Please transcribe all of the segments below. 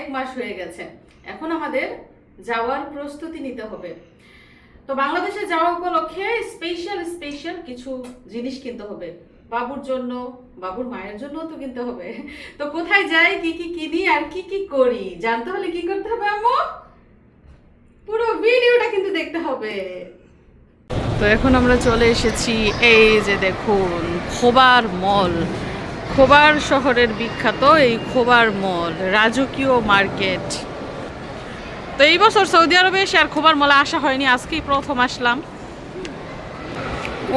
কয়েক মাস হয়ে গেছে। এখন আমাদের যাওয়ার প্রস্তুতি নিতে হবে। তো বাংলাদেশে যাওয়া উপলক্ষে স্পেশাল স্পেশাল কিছু জিনিস কিনতে হবে। বাবুর জন্য, বাবুর মায়ের জন্য তো কিনতে হবে। তো কোথায় যাই, কি কি কিনি আর কি কি করি? জানতে হলে কি করতে হবে আম্মু? পুরো ভিডিওটা কিন্তু দেখতে হবে। তো এখন আমরা চলে এসেছি এই যে দেখুন, খোবার মল। খোবার শহরের বিখ্যাত এই খোবার মল, রাজকীয় মার্কেট। তো এই বছর সৌদি আরবে এসে আর খোবার মলে আসা হয়নি, আজকেই প্রথম আসলাম।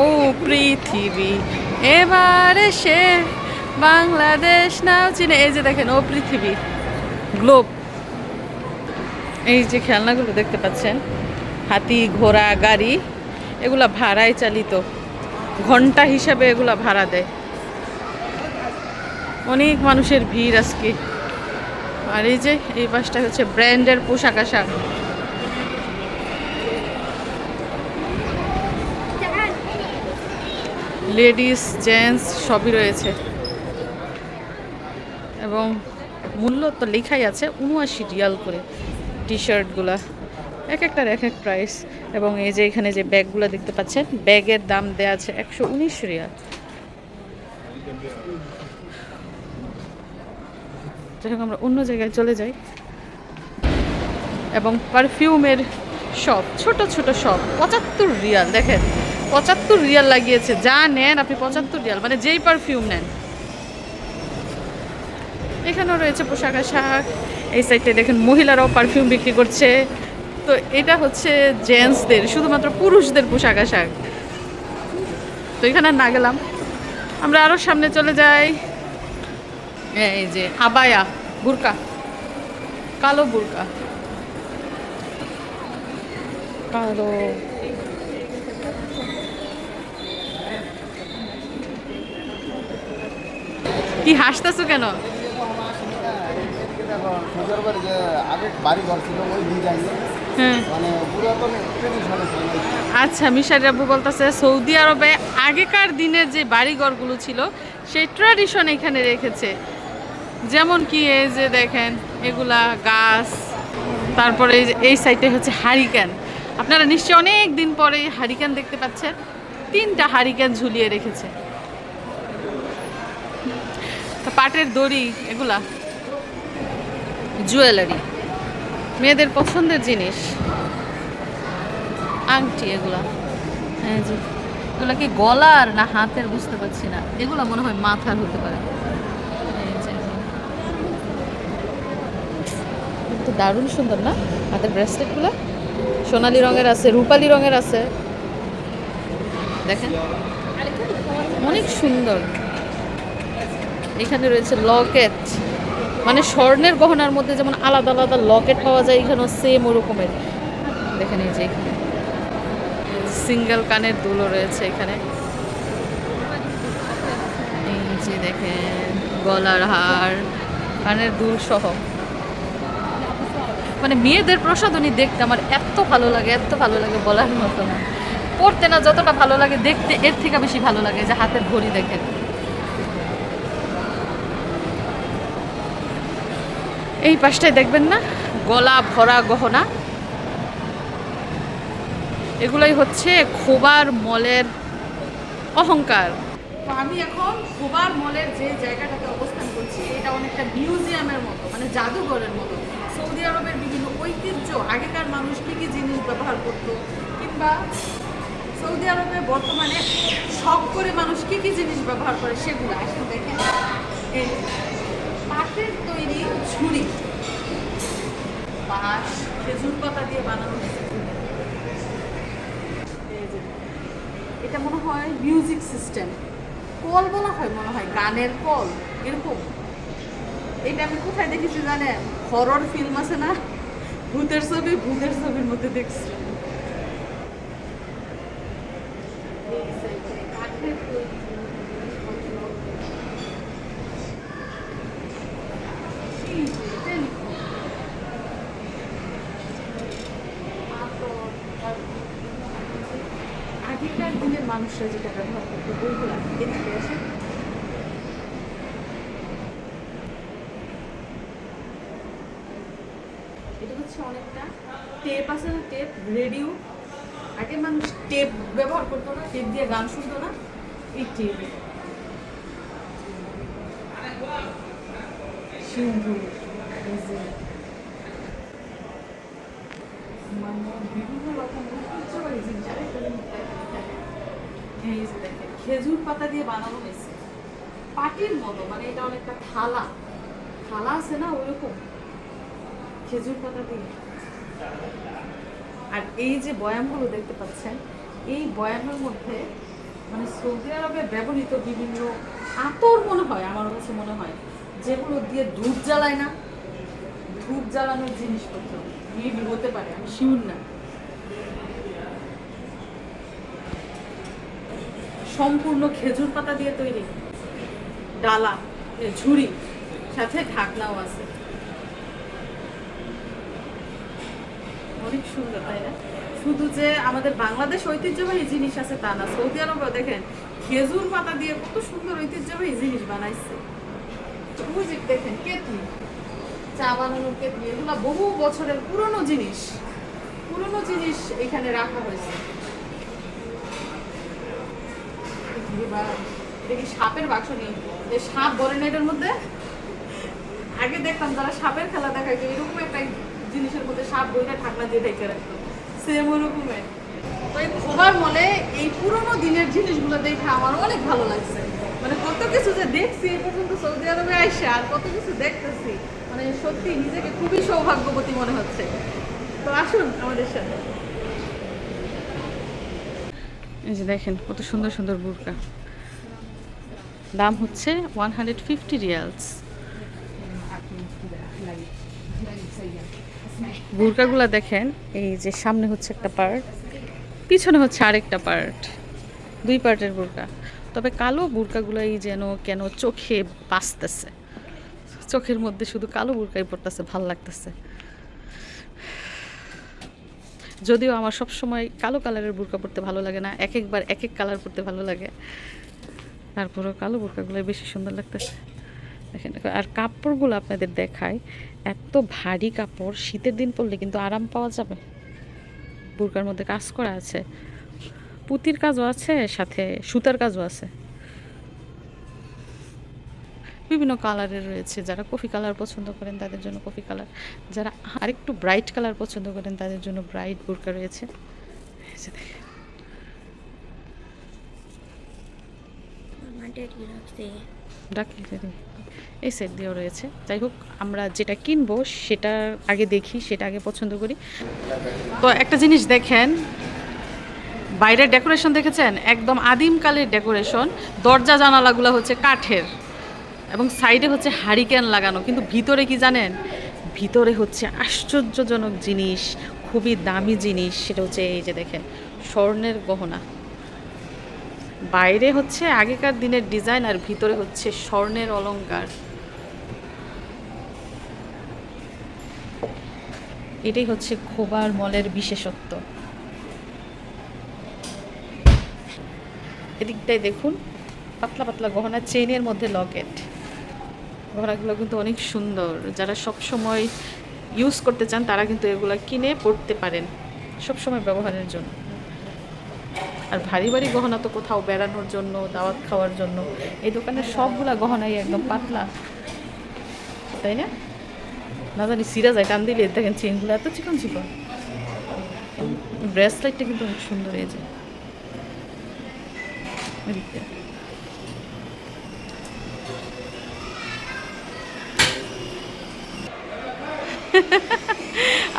ও পৃথিবী, এবার এসে বাংলাদেশ, নাও চিনে। এই যে দেখেন, ও পৃথিবী গ্লোব এই যে খেলনাগুলো দেখতে পাচ্ছেন, হাতি, ঘোড়া, গাড়ি, এগুলা ভাড়ায় চালিত। ঘণ্টা হিসাবে এগুলা ভাড়া দেয়। অনেক মানুষের ভিড় আজকে। আর এই যে, এই পাশটা হচ্ছে ব্র্যান্ডের পোশাক আশাক। লেডিস, জেন্টস সবই রয়েছে। এবং মূল্য তো লেখাই আছে, উনআশি রিয়াল করে টি শার্টগুলা এক একটার এক এক প্রাইস এবং এই যে এখানে যে ব্যাগগুলো দেখতে পাচ্ছেন, ব্যাগের দাম দেওয়া আছে একশো উনিশ রিয়াল। যাই আমরা অন্য জায়গায় চলে যাই। এবং পারফিউমের শপ ছোট ছোট শপ পঁচাত্তর রিয়াল, দেখেন, পঁচাত্তর রিয়াল লাগিয়েছে। যা নেন আপনি পঁচাত্তর রিয়াল মানে যেই পারফিউম নেন। এখানেও রয়েছে পোশাক আশাক, এই সাইডে দেখেন মহিলারাও পারফিউম বিক্রি করছে। তো এটা হচ্ছে জেন্টসদের শুধুমাত্র পুরুষদের পোশাক আশাক। তো এখানে না গেলাম। আমরা আরও সামনে চলে যাই। এই যে আবায়া। বুরকা। কালো বুরকা। কালো। কি হাসতেছো কেন? হ্যাঁ। ট্রেডিশনে আচ্ছা মিশারি আব্বু বলতেছে, সৌদি আরবে আগেকার দিনের যে বাড়িঘরগুলো ছিল, সেই ট্র্যাডিশন এখানে রেখেছে। যেমন কি এই যে দেখেন, এগুলা গাছ, তারপরে এই সাইডে হচ্ছে হারিকেন। আপনারা নিশ্চয়ই অনেক দিন পরে হারিকেন দেখতে পাচ্ছেন, তিনটা হারিকেন ঝুলিয়ে রেখেছে। পাটের দড়ি, এগুলা? জুয়েলারি মেয়েদের পছন্দের জিনিস। আংটি, এগুলা। হ্যাঁ যে এগুলা কি গলার না হাতের বুঝতে পারছি না। এগুলা মনে হয় মাথার হতে পারে এই যে, তো দারুণ সুন্দর না? হাতের ব্রেসলেটগুলো সোনালি রঙের আছে, রূপালি রঙের আছে। দেখেন। অনেক সুন্দর। এখানে রয়েছে লকেট। মানে স্বর্ণের গহনার মধ্যে যেমন আলাদা আলাদা লকেট পাওয়া যায়, এখানেও সেম ওরকমের। দেখেন এই যে এখানে। সিঙ্গেল কানের দুলও রয়েছে এখানে। এই যে দেখেন, গলার হার, কানের দুল সহ। মানে মেয়েদের প্রসাধনী দেখতে আমার এত ভালো লাগে, এত ভালো লাগে বলার মতো না। পড়তে না যতটা ভালো লাগে দেখতে, এর থেকে বেশি ভালো লাগে যে হাতের ঘড়ি দেখেন এই পাশটায় দেখবেন না? গলা ভরা গহনা। এগুলোই হচ্ছে খোবার মলের অহংকার। আমি এখন খোবার মলের যে জায়গাটাতে অবস্থান করছি, এটা অনেকটা মিউজিয়ামের মতো মানে জাদুঘরের মতো। সৌদি আরবের ঐতিহ্য, আগেকার মানুষ কী কী জিনিস ব্যবহার করতো? কিংবা সৌদি আরবে বর্তমানে শখ করে মানুষ কী কী জিনিস ব্যবহার করে সেগুলো এখন দেখেন। এই তৈরি ঝুড়ি। বাঁশ, খেজুর পাতা দিয়ে বানানো এটা মনে হয় মিউজিক সিস্টেম। কল বলা হয়, মনে হয় গানের কল, এরকম। এটা আমি কোথায় দেখেছি জানেন? হরর ফিল্ম আছে না? ভূতের ছবি ভূতের ছবির মধ্যে দেখছি এই side এ কাঠের তৈরি জিনিসপত্র। এই যে, telephone। পাথর, তারপর আগেকার দিনের মানুষরা যেটা ব্যবহার করতো বইগুলা এদিকে আসে আছে অনেকটা। টেপ আছে না টেপ রেডিও আগে মানুষ টেপ ব্যবহার করতো না টেপ দিয়ে গান শুনতো না, এই টেপ মানে খেজুর পাতা দিয়ে বানানো হয়েছে পাটির মতো মানে এটা অনেকটা থালা। থালা আছে না, ওইরকম। খেজুর পাতা দিয়ে। আর এই যে বয়ামগুলো দেখতে পাচ্ছেন, এই বয়ামের মধ্যে মানে সৌদি আরবে ব্যবহৃত বিভিন্ন আতর মনে হয়, আমার কাছে মনে হয়, যেগুলো দিয়ে ধূপ জ্বালায় না। ধূপ জ্বালানোর জিনিসপত্র, মেবি হতে পারে, আমি শিউর না। সম্পূর্ণ খেজুর পাতা দিয়ে তৈরি। ডালা ঝুড়ি, সাথে ঢাকনাও আছে। অনেক সুন্দর, তাই না? শুধু যে আমাদের বাংলাদেশ ঐতিহ্যবাহী জিনিস আছে তা না, সৌদি আরবেও দেখেন, খেজুর পাতা দিয়ে কত সুন্দর ঐতিহ্যবাহী জিনিস বানাইছে। যে দেখেন কেতলি চা বানানোর কেতলি এগুলা বহু বছরের পুরনো জিনিস পুরনো জিনিস এখানে রাখা হয়েছে। কি সাপের বাক্স নেই? যে সাপ বলে না এটার মধ্যে? আগে দেখতাম যারা সাপের খেলা দেখাইতো, এরকম একটা জিনিসের মধ্যে সাপ বইটা ঢাকনা দিয়ে ঢেকে রাখতো। সেম ওরকমের এই খোবার মলে এই পুরোনো দিনের জিনিসগুলো দেখে আমার অনেক ভালো লাগছে। মানে কত কিছু যে দেখছি, এই পর্যন্ত সৌদি আরবে আইসে আর কত কিছু দেখতেছি। মানে সত্যি নিজেকে খুবই সৌভাগ্যবতী মনে হচ্ছে। তো আসুন আমাদের সাথে। এই যে দেখেন, কত সুন্দর সুন্দর বুরকা। দাম হচ্ছে ওয়ান হান্ড্রেড ফিফটি রিয়ালস বুরকাগুলো দেখেন, এই যে সামনে হচ্ছে একটা পার্ট, পিছনে হচ্ছে আরেকটা পার্ট, দুই পার্টের বুরকা তবে কালো বুরকাগুলাই যেন কেন চোখে বাঁচতেছে। চোখের মধ্যে শুধু কালো বুরকাই পড়তেছে, ভালো লাগতেছে। যদিও আমার সব সময় কালো কালারের বুরকা পরতে ভালো লাগে না, এক একবার এক এক কালার পরতে ভালো লাগে। তারপরেও কালো বুরকাগুলো বেশি সুন্দর লাগতেছে। দেখেন, আর কাপড়গুলো আপনাদের দেখায় এত ভারী কাপড়, শীতের দিন পরলে কিন্তু আরাম পাওয়া যাবে। বুরকার মধ্যে কাজ করা আছে। পুতির কাজও আছে, সাথে সুতার কাজও আছে। বিভিন্ন কালারের রয়েছে, যারা কফি কালার পছন্দ করেন তাদের জন্য কফি কালার। যারা আরেকটু ব্রাইট কালার পছন্দ করেন তাদের জন্য ব্রাইট বুরকা রয়েছে। দিদি এই সেট দিয়েও রয়েছে। যাই হোক, আমরা যেটা কিনবো সেটা আগে দেখি, সেটা আগে পছন্দ করি। তো একটা জিনিস দেখেন, বাইরের ডেকোরেশন দেখেছেন? একদম আদিমকালের ডেকোরেশন দরজা জানালাগুলো হচ্ছে কাঠের এবং সাইডে হচ্ছে হারিকেন লাগানো। কিন্তু ভিতরে কি জানেন? ভিতরে হচ্ছে আশ্চর্যজনক জিনিস, খুবই দামি জিনিস। সেটা হচ্ছে এই যে দেখেন, স্বর্ণের গহনা। বাইরে হচ্ছে আগেকার দিনের ডিজাইন আর ভিতরে হচ্ছে স্বর্ণের অলংকার এটাই হচ্ছে খোবার মলের বিশেষত্ব। এদিকটাই দেখুন, পাতলা পাতলা গহনা চেনের মধ্যে লকেট। গহনাগুলো কিন্তু অনেক সুন্দর। যারা সব সময় ইউজ করতে চান, তারা কিন্তু এগুলো কিনে পড়তে পারেন সব সময় ব্যবহারের জন্য। আর ভারী ভারী গহনা তো কোথাও বেড়ানোর জন্য, দাওয়াত খাওয়ার জন্য, এই দোকানের সবগুলা গহনাই একদম পাতলা। তাই না? না জানি সিরা যায়, টান দিলে দেখেন চেনগুলো এত চিকন চিকন। ব্রেসলাইটটা কিন্তু অনেক সুন্দর এই যে।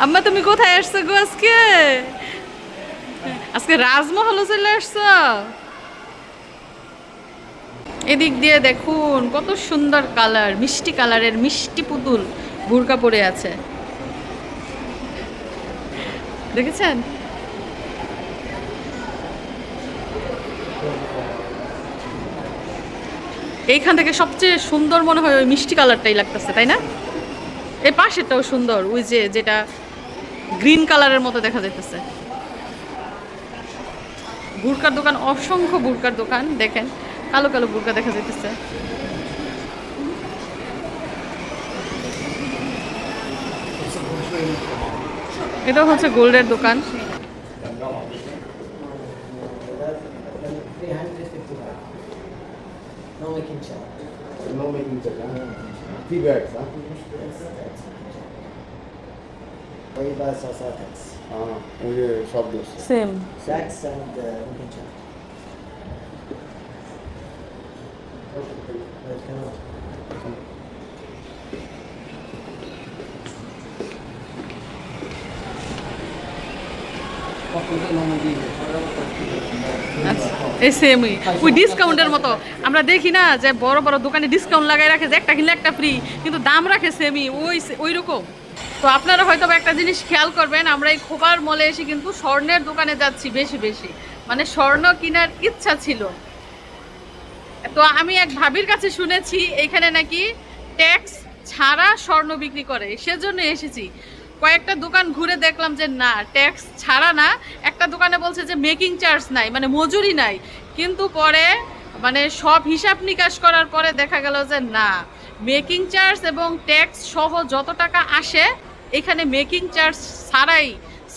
আম্মা, তুমি কোথায় আসছো গো আজকে? আজকে রাজমহলে চলে আসছো? এদিক দিয়ে দেখুন, কত সুন্দর কালার, মিষ্টি কালারের মিষ্টি পুতুল বুরকা পরে আছে। দেখেছেন? এইখান থেকে সবচেয়ে সুন্দর মনে হয় ওই মিষ্টি কালারটাই লাগতেছে, তাই না? এই পাশেরটাও সুন্দর, ওই যে যেটা গ্রিন কালারের মতো দেখা যাইতেছে। বুরকার দোকান, অসংখ্য বুরকার দোকান, দেখেন, কালো কালো বুরকা দেখা যাইতেছে। এটা হচ্ছে গোল্ডের দোকান। By দোষ and uh, সেমই ওই ডিসকাউন্টের মতো। আমরা দেখি না যে বড় বড় দোকানে ডিসকাউন্ট লাগাই রাখে যে একটা কিনলে একটা ফ্রি কিন্তু দাম রাখে সেমই ওই ওই রকম তো আপনারা হয়তো একটা জিনিস খেয়াল করবেন, আমরা এই খোবার মলে এসে কিন্তু স্বর্ণের দোকানে যাচ্ছি বেশি বেশি। মানে স্বর্ণ কেনার ইচ্ছা ছিল। তো আমি এক ভাবির কাছে শুনেছি, এখানে নাকি ট্যাক্স ছাড়া স্বর্ণ বিক্রি করে। সেজন্য এসেছি। কয়েকটা দোকান ঘুরে দেখলাম যে না, ট্যাক্স ছাড়া না। একটা দোকানে বলছে যে মেকিং চার্জ নাই মানে মজুরি নাই। কিন্তু পরে মানে সব হিসাব নিকাশ করার পরে দেখা গেল যে না মেকিং চার্জ এবং ট্যাক্স সহ যত টাকা আসে, এখানে মেকিং চার্জ ছাড়াই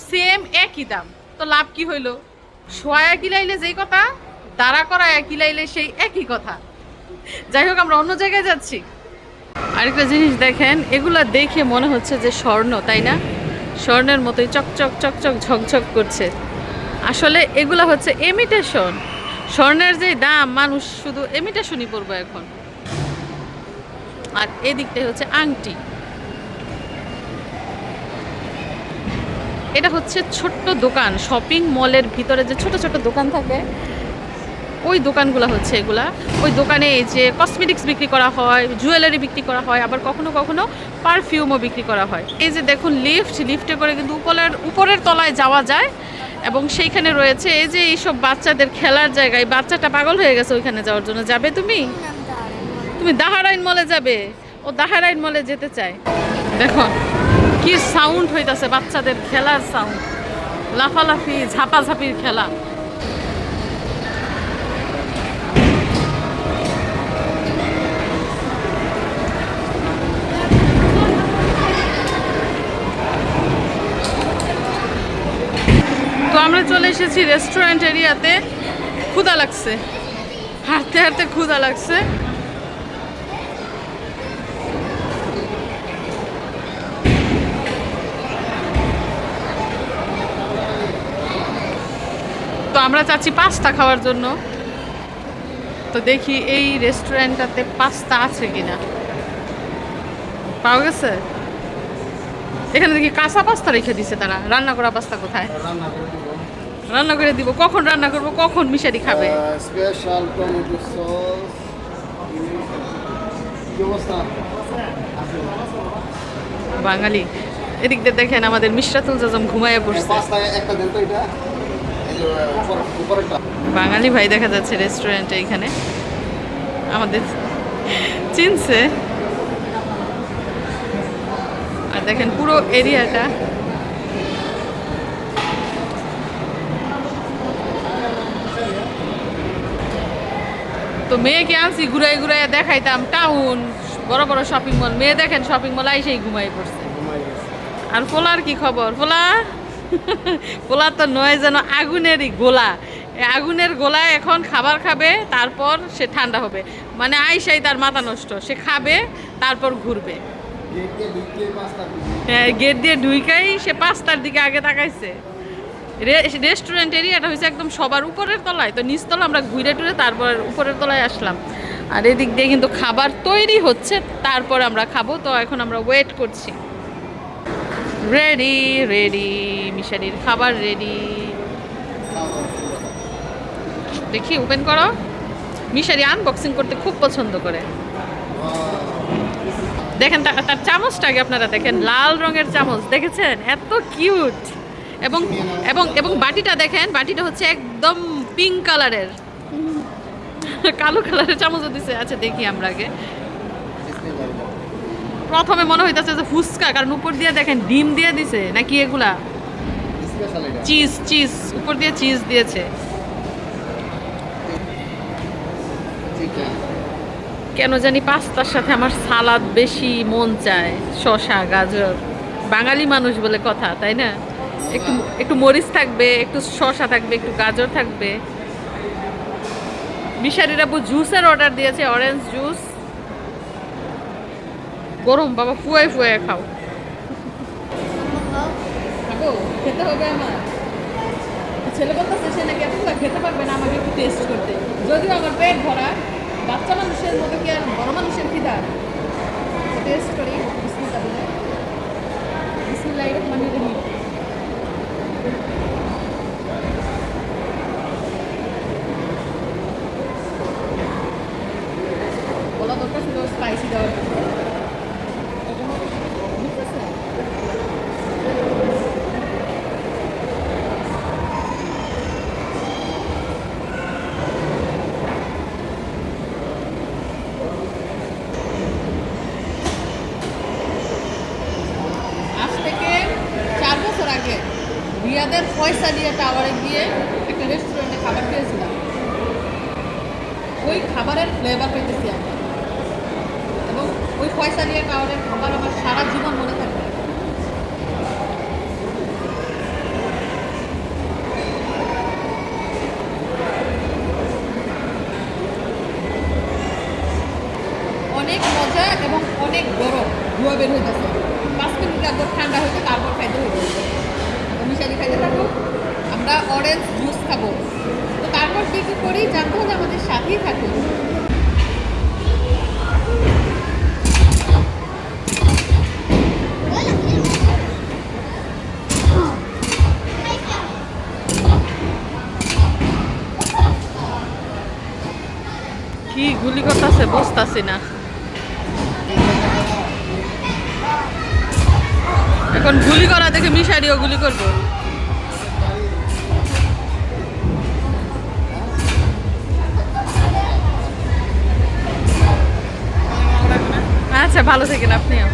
সেম একই দাম। তো লাভ কি হইল? সোয়া কিলাইলে যেই কথা, দাঁড়া করা কিলাইলে সেই একই কথা। যাই হোক, আমরা অন্য জায়গায় যাচ্ছি। আরেকটা জিনিস দেখেন, এগুলা দেখে মনে হচ্ছে যে স্বর্ণ, তাই না? স্বর্ণের মতোই চকচক চকচক, ঝকঝক করছে। আসলে এগুলা হচ্ছে এমিটেশন স্বর্ণের যে দাম, মানুষ শুধু এমিটেশনই পড়বে এখন। আর এদিকটাই হচ্ছে আংটি। এটা হচ্ছে ছোট্ট দোকান, শপিং মলের ভিতরে যে ছোট ছোট দোকান থাকে, ওই দোকানগুলো হচ্ছে এগুলা। ওই দোকানে যে কসমেটিক্স বিক্রি করা হয় জুয়েলারি বিক্রি করা হয়, আবার কখনো কখনো পারফিউমও বিক্রি করা হয়। এই যে দেখুন লিফট লিফটে করে কিন্তু উপরের উপরের তলায় যাওয়া যায় এবং সেইখানে রয়েছে এই যে এইসব বাচ্চাদের খেলার জায়গায়, বাচ্চাটা পাগল হয়ে গেছে ওইখানে যাওয়ার জন্য। যাবে তুমি? তুমি দাহারাইন মলে যাবে। ও দাহারাইন মলে যেতে চায়। দেখো, কি সাউন্ড হইতাছে বাচ্চাদের খেলার সাউন্ড লাফালাফি, ঝাপাঝাপির খেলা। আমরা চলে এসেছি রেস্টুরেন্ট এরিয়াতে ক্ষুধা লাগছে। হাঁটতে হাঁটতে ক্ষুদা লাগছে। আমরা চাচ্ছি পাস্তা খাওয়ার জন্য। তো দেখি এই রেস্টুরেন্টটাতে পাস্তা আছে কিনা। পাওয়া গেছে? এখানে দেখি কাঁচা পাস্তা রেখে দিছে তারা। রান্না করা পাস্তা কোথায়? রান্না করে দিব। কখন রান্না করব? কখন মিশারি খাবে? Special tomato sauce Bengali. এদিক দিয়ে দেখেন আমাদের মিশ্রাতুল জাজম ঘুমায় পড়ছে। পাস্তা একটা দেন তো এটা এই যে উপর উপরেরটা বাঙালি ভাই দেখা যাচ্ছে রেস্টুরেন্টে এখানে। আমাদের চিনছে। আর দেখেন পুরো এরিয়াটা তো মেয়েকে আনছি ঘুরাই ঘুরাই দেখাইতাম টাউন বড় বড় শপিং মল মেয়ে দেখেন শপিং মল আইসেই ঘুমাই পড়ছে। আর পোলার কি খবর? পোলা পোলা তো নয় যেন আগুনেরই গোলা। আগুনের গোলায় এখন খাবার খাবে তারপর সে ঠান্ডা হবে। মানে আইসাই তার মাথা নষ্ট। সে খাবে তারপর ঘুরবে। হ্যাঁ, গেট দিয়ে ঢুইকাই সে পাঁচটার দিকে আগে তাকাইছে। রেস্টুরেন্ট এরিয়াটা হয়েছে একদম সবার উপরের তলায়। তো নিচতলা আমরা ঘুরে টুরে তারপর উপরের তলায় আসলাম। আর এদিক দিয়ে কিন্তু খাবার তৈরি হচ্ছে তারপর আমরা খাব। তো এখন আমরা ওয়েট করছি। রেডি রেডি মিশারির খাবার রেডি দেখি ওপেন করো। মিশারি আনবক্সিং করতে খুব পছন্দ করে। দেখেন তার চামচটাকে আপনারা দেখেন, লাল রঙের চামচ, দেখেছেন? এত কিউট এবং এবং এবং বাটিটা দেখেন, বাটিটা হচ্ছে একদম পিঙ্ক কালারের কালো কালারের চামচ দিছে। আচ্ছা দেখি আমরা আগে। প্রথমে মনে হইতাছে যে ফুচকা, কারণ উপর দিয়ে দেখেন ডিম দিয়ে দিছে, নাকি এগুলা? চিজ চিজ উপর দিয়ে চিজ দিয়েছে। কেন জানি পাস্তার সাথে আমার সালাদ বেশি মন চায় শশা গাজর। বাঙালি মানুষ বলে কথা তাই না? একটু একটু মরিচ থাকবে একটু শশা থাকবে একটু গাজর থাকবে। মিশারির আব্বু জুসের অর্ডার দিয়েছে অরেঞ্জ জুস গরম বাবা ফুয়ে ফুয়ে খাও। খেতে হবে আমার। ছেলে বলতেছে, সে নাকি এতগুলো খেতে পারবে না, আমাকে একটু টেস্ট করতে। যদিও আমার পেট ভরা, বাচ্চা মানুষের মতো কি আর বড় মানুষের খিদা? টেস্ট করি, বিসমিল্লাহ বলে। বিসমিল্লাহির রহমানির রহিম বলা দরকার ছিল স্পাইসি দেওয়ার জন্য বুঝতেছে? আজ থেকে চার বছর আগে রিয়াদের ফয়সালিয়া টাওয়ারে গিয়ে একটা রেস্টুরেন্টে খাবার খেয়েছিলাম। ওই খাবারের ফ্লেভার পেতেছি আমরা। এবং ওই পয়সা ফয়সালিয়া টাওয়ারের খাবার আমার সারা জীবন মনে থাকবে। অনেক মজা এবং অনেক গরম ধোয়া বের হইতেছে। পাঁচ মিনিট লাগবে, ঠান্ডা হইতে তারপর খাইতে হইবে। তো খাইতে থাকব আমরা অরেঞ্জ জুস খাব। তো তারপর কী কী করি? জানতে হলে আমাদের সাথেই থাকুন। কি গুলি করতেছে, বুঝতেছি না। এখন গুলি করা দেখে মিশারিও গুলি করব। আচ্ছা ভালো থাকেন আপনিও।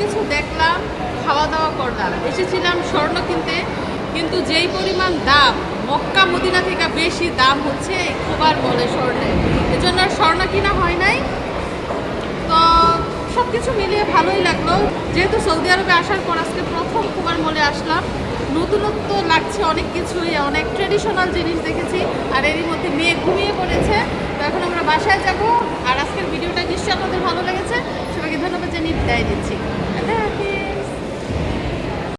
কিছু দেখলাম খাওয়া দাওয়া করলাম। এসেছিলাম স্বর্ণ কিনতে, কিন্তু যেই পরিমাণ দাম, মক্কা মদিনা থেকে বেশি দাম হচ্ছে খোবার মলে স্বর্ণে এজন্য স্বর্ণ কিনা হয় নাই। তো সব কিছু মিলিয়ে ভালোই লাগল। যেহেতু সৌদি আরবে আসার পর আজকে প্রথম কুমার মলে আসলাম, নতুনত্ব লাগছে অনেক কিছুই, অনেক ট্রেডিশনাল জিনিস দেখেছি, আর এরই মধ্যে মেয়ে ঘুমিয়ে পড়েছে। তো এখন আমরা বাসায় যাব, আর আজকের ভিডিওটা নিশ্চয়ই আপনাদের ভালো লেগেছে। সবাইকে ধন্যবাদ জানিয়ে বিদায় দিচ্ছি therapy.